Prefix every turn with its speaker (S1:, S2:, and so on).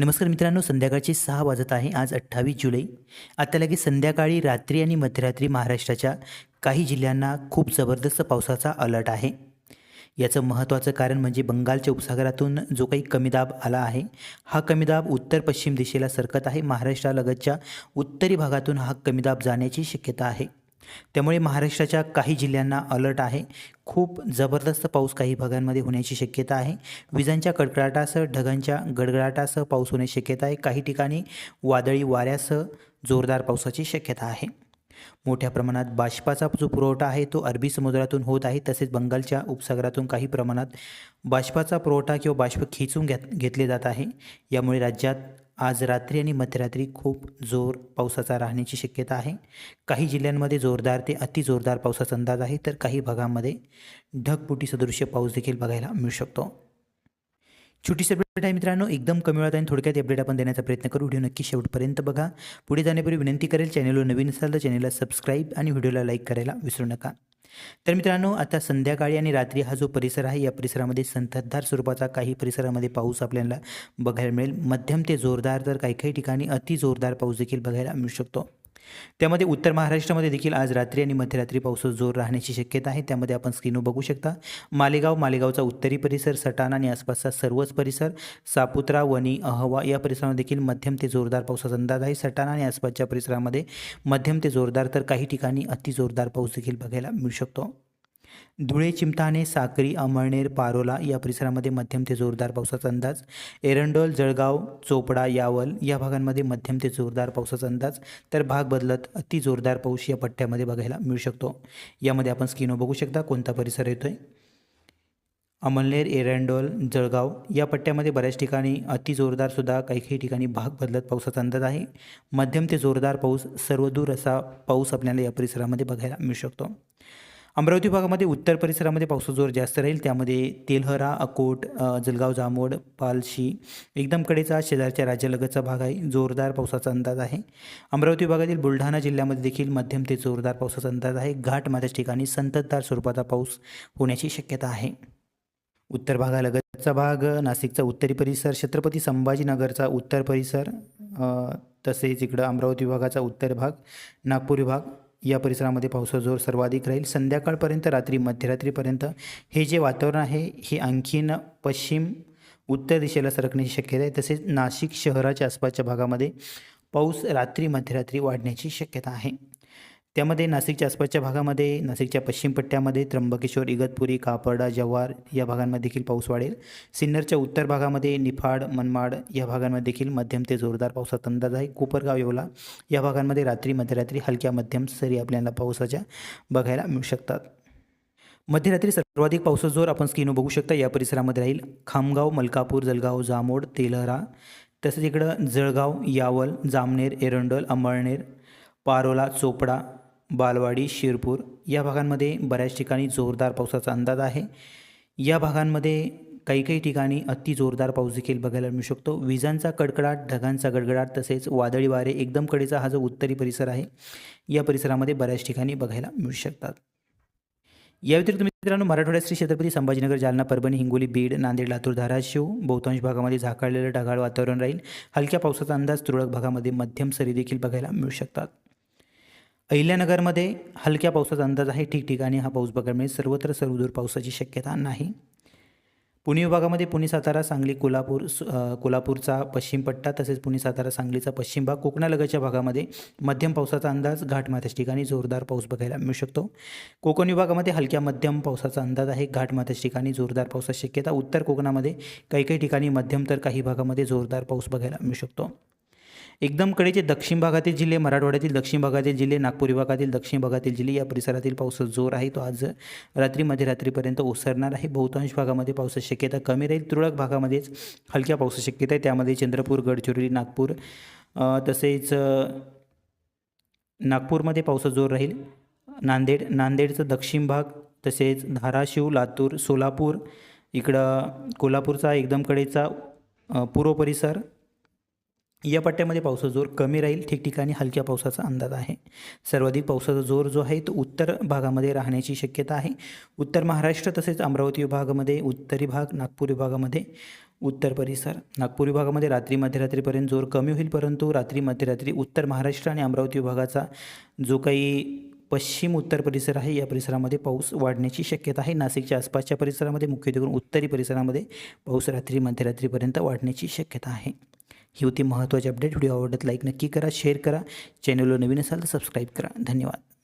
S1: नमस्कार मित्रांनो संध्याकाळचे सहा वाजत आहे. आज अठ्ठावीस जुलै. आता लगेच संध्याकाळी रात्री आणि मध्यरात्री महाराष्ट्राच्या काही जिल्ह्यांना खूप जबरदस्त पावसाचा अलर्ट आहे. याचं महत्त्वाचं कारण म्हणजे बंगालच्या उपसागरातून जो काही कमी दाब आला आहे हा कमी दाब उत्तर पश्चिम दिशेला सरकत आहे. महाराष्ट्रालगतच्या उत्तरी भागातून हा कमी दाब जाण्याची शक्यता आहे. त्यामुळे महाराष्ट्राच्या काही जिल्ह्यांना अलर्ट आहे. खूप जबरदस्त पाऊस काही भागांमध्ये होण्याची शक्यता आहे. विजांच्या कडकडाटासह ढगांच्या गडगडाटासह पाऊस होण्याची शक्यता आहे. काही ठिकाणी वादळी वाऱ्यासह जोरदार पावसाची शक्यता आहे. मोठ्या प्रमाणात बाष्पाचा जो पुरवठा आहे तो अरबी समुद्रातून होत आहे. तसेच बंगालच्या उपसागरातून काही प्रमाणात बाष्पाचा पुरवठा किंवा बाष्प खेचून घेत घेतले जात आहे. यामुळे राज्यात आज रात्री आणि मध्यरात्री खूप जोर पावसाचा राहण्याची शक्यता आहे. काही जिल्ह्यांमध्ये जोरदार ते अतिजोरदार पावसाचा अंदाज आहे तर काही भागांमध्ये ढगपुटी सदृश्य पाऊस देखील बघायला मिळू शकतो. छोटीशी अपडेट आहे मित्रांनो एकदम कमी वेळात आणि थोडक्यात अपडेट आपण देण्याचा प्रयत्न करू. व्हिडिओ नक्की शेवटपर्यंत बघा. पुढे जाण्यापूर्वी विनंती करेल चॅनलवर नवीन असाल तर चॅनलला सबस्क्राईब आणि व्हिडिओला लाईक करायला विसरू नका. तर मित्रांनो आता संध्याकाळी आणि रात्री हा जो परिसर आहे या परिसरामध्ये संततधार स्वरूपाचा काही परिसरामध्ये पाऊस आपल्याला बघायला मिळेल. मध्यम ते जोरदार तर काही काही ठिकाणी अति जोरदार पाऊस देखील बघायला मिळू शकतो. त्यामध्ये उत्तर महाराष्ट्रामध्ये देखील आज रात्री आणि मध्यरात्री पावसाचा जोर राहण्याची शक्यता आहे. त्यामध्ये आपण स्क्रीनवर बघू शकता मालेगाव मालेगावचा उत्तरी परिसर सटाणा आणि आसपासचा सर्वच परिसर सापुत्रा वणी अहवा या परिसरामध्ये देखील मध्यम ते जोरदार पावसाचा अंदाज आहे. सटाणा आणि आसपासच्या परिसरामध्ये मध्यम ते जोरदार तर काही ठिकाणी अति जोरदार पाऊस देखील बघायला मिळू शकतो. धुळे चिमठाणे साक्री अमळनेर पारोला या परिसरामध्ये मध्यम ते जोरदार पावसाचा अंदाज. एरंडोल जळगाव चोपडा यावल या भागांमध्ये मध्यम ते जोरदार पावसाचा अंदाज. तर भाग बदलत अति जोरदार पाऊस या पट्ट्यामध्ये बघायला मिळू शकतो. यामध्ये आपण स्क्रीनवर बघू शकता कोणता परिसर येतो आहे अमलनेर एरंडोल जळगाव या पट्ट्यामध्ये बऱ्याच ठिकाणी अति जोरदारसुद्धा काही काही ठिकाणी भाग बदलत पावसाचा अंदाज आहे. मध्यम ते जोरदार पाऊस सर्वदूर असा पाऊस आपल्याला या परिसरामध्ये बघायला मिळू शकतो. अमरावती भागामध्ये उत्तर परिसरामध्ये पावसाचा जोर जास्त राहील. त्यामध्ये तेलहरा अकोट जलगाव जामोड पालशी एकदम कडेचा शेजारच्या राज्यालगतचा भाग आहे. जोरदार पावसाचा अंदाज आहे. अमरावती भागातील बुलढाणा जिल्ह्यामध्ये देखील मध्यम ते जोरदार पावसाचा अंदाज आहे. घाट माझ्या ठिकाणी संततधार स्वरूपाचा पाऊस होण्याची शक्यता आहे. उत्तर भागालगतचा भाग नाशिकचा उत्तरी परिसर छत्रपती संभाजीनगरचा उत्तर परिसर तसेच इकडं अमरावती विभागाचा उत्तर भाग नागपूर विभाग या परिसरामध्ये पावसाचा जोर सर्वाधिक राहील. संध्याकाळपर्यंत रात्री मध्यरात्रीपर्यंत हे जे वातावरण आहे हे आणखीन पश्चिम उत्तर दिशेला सरकण्याची शक्यता आहे. तसेच नाशिक शहराच्या आसपासच्या भागामध्ये पाऊस रात्री मध्यरात्री वाढण्याची शक्यता आहे. त्यामध्ये नाशिकच्या आसपासच्या भागामध्ये नाशिकच्या पश्चिम पट्ट्यामध्ये त्र्यंबकेश्वर इगतपुरी कापर्डा जव्हार या भागांमध्ये देखील पाऊस वाढेल. सिन्नरच्या उत्तर भागामध्ये निफाड मनमाड या भागांमध्ये देखील मध्यम ते जोरदार पावसाचा अंदाज आहे. कोपरगाव येवला या भागांमध्ये रात्री मध्यरात्री हलक्या मध्यम सरी आपल्याला पावसाच्या बघायला मिळू शकतात. मध्यरात्री सर्वाधिक पावसाचा जोर आपण स्क्रीनवर बघू शकता. या परिसरामध्ये राहील खामगाव मलकापूर जलगाव जामोड तेलहरा. तसेच इकडं जळगाव यावल जामनेर एरंडोल अंबळनेर पारोला चोपडा बालवाडी शिरपूर या भागांमध्ये बऱ्याच ठिकाणी जोरदार पावसाचा अंदाज आहे. या भागांमध्ये काही काही ठिकाणी अति जोरदार पाऊस देखील बघायला मिळू शकतो. विजांचा कडकडाट ढगांचा गडगडाट तसेच वादळी वारे एकदम कडेचा हा जो उत्तरी परिसर आहे या परिसरामध्ये बऱ्याच ठिकाणी बघायला मिळू शकतात. या व्यतिरिक्त मित्रांनो मराठवाड्यात श्री छत्रपती संभाजीनगर जालना परभणी हिंगोली बीड नांदेड लातूर धाराशिव बहुतांश भागामध्ये झाकाळलेलं ढगाळ वातावरण राहील. हलक्या पावसाचा अंदाज तुरळक भागामध्ये मध्यम सरी देखील बघायला मिळू शकतात. अहिल्यानगरमध्ये हलक्या पावसाचा अंदाज आहे. ठिकठिकाणी हा पाऊस बघायला मिळेल. सर्वत्र सर्वदूर पावसाची शक्यता नाही. पुणे विभागामध्ये पुणे सातारा सांगली कोल्हापूर कोल्हापूरचा पश्चिम पट्टा तसेच पुणे सातारा सांगलीचा पश्चिम भाग कोकणालगतच्या भागामध्ये मध्यम पावसाचा अंदाज घाटमाथ्याच्या ठिकाणी जोरदार पाऊस बघायला मिळू शकतो. कोकण विभागामध्ये हलक्या मध्यम पावसाचा अंदाज आहे. घाटमाथ्याच्या ठिकाणी जोरदार पावसाची शक्यता. उत्तर कोकणामध्ये काही काही ठिकाणी मध्यम तर काही भागामध्ये जोरदार पाऊस बघायला मिळू शकतो. एकदम कडेचे दक्षिण भागातील जिल्हे मराठवाड्यातील दक्षिण भागातील जिल्हे नागपूर विभागातील दक्षिण भागातील जिल्हे या परिसरातील पावसाचा जोर आहे. तो आज रात्री मध्यरात्रीपर्यंत ओसरणार आहे. बहुतांश भागामध्ये पावसाची शक्यता कमी राहील. तुरळक भागामध्येच हलक्या पावसाची शक्यता आहे. त्यामध्ये चंद्रपूर गडचिरोली नागपूर तसेच नागपूरमध्ये पावसाचा जोर राहील. नांदेड नांदेडचा दक्षिण भाग तसेच धाराशिव लातूर सोलापूर इकडं कोल्हापूरचा एकदम कडेचा पूर्व परिसर या पट्ट्यामध्ये पावसाचा जोर कमी राहील. ठिकठिकाणी हलक्या पावसाचा अंदाज आहे. सर्वाधिक पावसाचा जोर जो आहे तो उत्तर भागामध्ये राहण्याची शक्यता आहे. उत्तर महाराष्ट्र तसेच अमरावती विभागामध्ये उत्तरी भाग नागपूर विभागामध्ये उत्तर परिसर. नागपूर विभागामध्ये रात्री मध्यरात्रीपर्यंत जोर कमी होईल परंतु रात्री मध्यरात्री उत्तर महाराष्ट्र आणि अमरावती विभागाचा जो काही पश्चिम उत्तर परिसर आहे या परिसरामध्ये पाऊस वाढण्याची शक्यता आहे. नाशिकच्या आसपासच्या परिसरामध्ये मुख्यत्वे करून उत्तरी परिसरामध्ये पाऊस रात्री मध्यरात्रीपर्यंत वाढण्याची शक्यता आहे. ही होती महत्त्वाची अपडेट. व्हिडिओ आवडत लाईक नक्की करा शेअर करा. चॅनलवर नवीन असाल तर सबस्क्राईब करा. धन्यवाद.